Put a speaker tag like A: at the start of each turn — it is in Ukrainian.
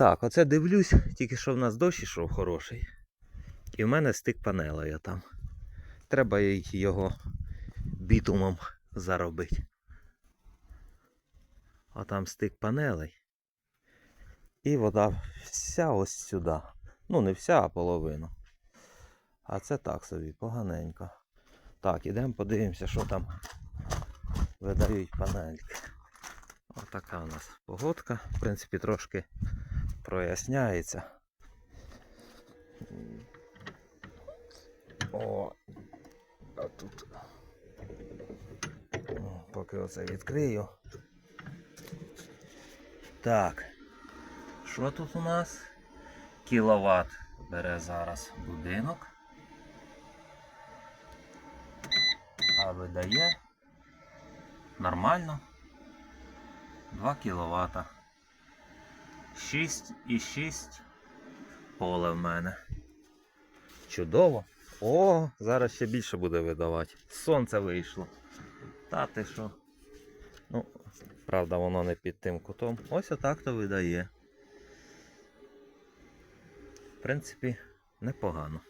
A: Так, оце дивлюсь, тільки що в нас дощ ішов хороший. І в мене стик панелею там. Треба його бітумом заробити. А там стик панелей. І вода вся ось сюди. Ну, не вся, а половину. А це так собі, поганенько. Так, ідемо подивимося, що там видають панельки. Отака у нас погодка. В принципі, трошки проясняється. О, а тут. Поки оце відкрию. Так. Що тут у нас? Кіловат бере зараз будинок. А видає нормально 2 кВт. 6,6 поле в мене. Чудово. О, зараз ще більше буде видавати. Сонце вийшло. Та ти що? Ну, правда, воно не під тим кутом. Ось отак то видає. В принципі, непогано.